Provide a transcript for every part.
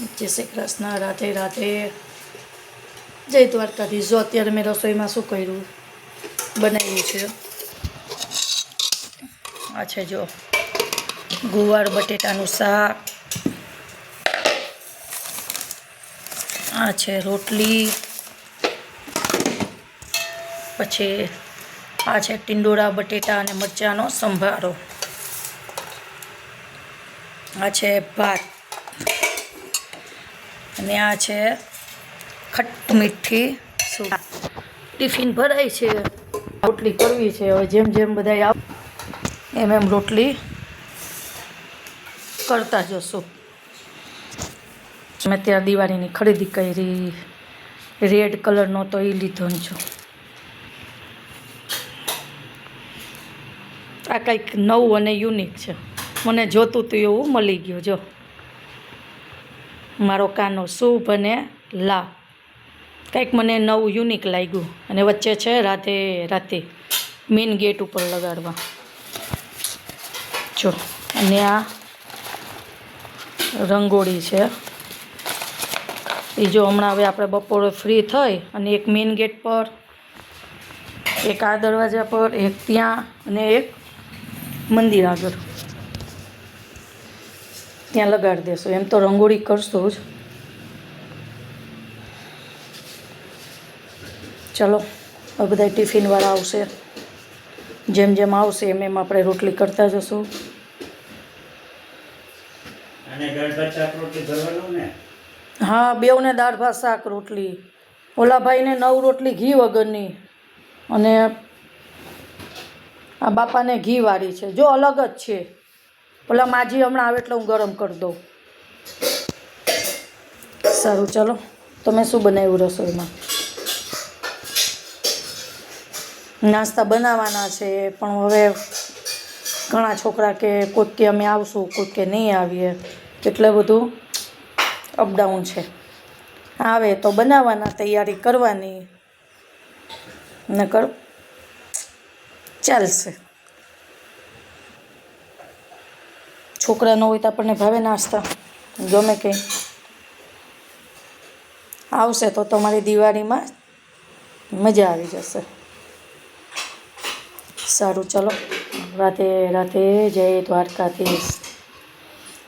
જય શ્રી કૃષ્ણ, રાધે રાધે. જય દ્વારકાધીશ. જો અત્યારે મેં રસોઈમાં શું કર્યું? બનાવ્યું છે. આ છે જો ગુવાર બટેટાનું શાક. આ છે રોટલી. પછી આ છે ટીંડોળા બટેટા અને મરચાંનો સંભારો. આ છે ભાત. અને આ છે ખટ્ટ મીઠી ટિફિન ભરાય છે. રોટલી કરવી છે. હવે જેમ જેમ બધા આવ એમ એમ રોટલી કરતા જશું. મેં ત્યાં દિવાળીની ખરીદી કરી. રેડ કલરનો તો એ લીધો ને જો. આ કંઈક નવું અને યુનિક છે. મને જોતું હતું એવું મળી ગયું, જો. મારો કાનો શુભ અને લાભ. કંઈક મને નવું યુનિક લાગ્યું અને વચ્ચે છે રાતે રાતે મેઇન ગેટ ઉપર લગાડવા. જો, અને આ રંગોળી છે. એ જો હમણાં હવે આપણે બપોરે ફ્રી થઈ અને એક મેઇન ગેટ પર, એક આ દરવાજા પર, એક ત્યાં અને એક મંદિર આગળ. ત્યાં લગાડી દેશું. એમ તો રંગોળી કરશું જ. ચલો હવે બધા ટિફિનવાળા આવશે. જેમ જેમ આવશે એમ એમ આપણે રોટલી કરતા જશું. હા બેઉને દાળ ભાત શાક રોટલી. ઓલા ભાઈને નવ રોટલી ઘી વગરની. અને આ બાપાને ઘી વાળી છે. જો અલગ જ છે. ઓલા માજી હમણાં આવે એટલે હું ગરમ કરી દઉં. સારું, ચલો. તમે શું બનાવ્યું રસોઈમાં? નાસ્તા બનાવવાના છે, પણ હવે ઘણા છોકરા કે કોઈક કે અમે આવશું, કોઈક કે નહીં આવીએ. એટલે બધું અપડાઉન છે. આવે તો બનાવવાના, તૈયારી કરવાની. નકર ચાલશે. છોકરા ન હોય તો આપણને ભાવે નાસ્તા. ગમે કે આવશે તો તમારી દિવાળીમાં મજા આવી જશે. સારું, ચલો. રાતે રાતે જય દ્વારકાધીશ.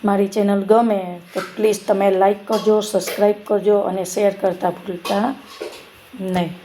મારી ચેનલ ગમે તો પ્લીઝ તમે લાઈક કરજો, સબસ્ક્રાઈબ કરજો અને શેર કરતાં ભૂલતા નહીં.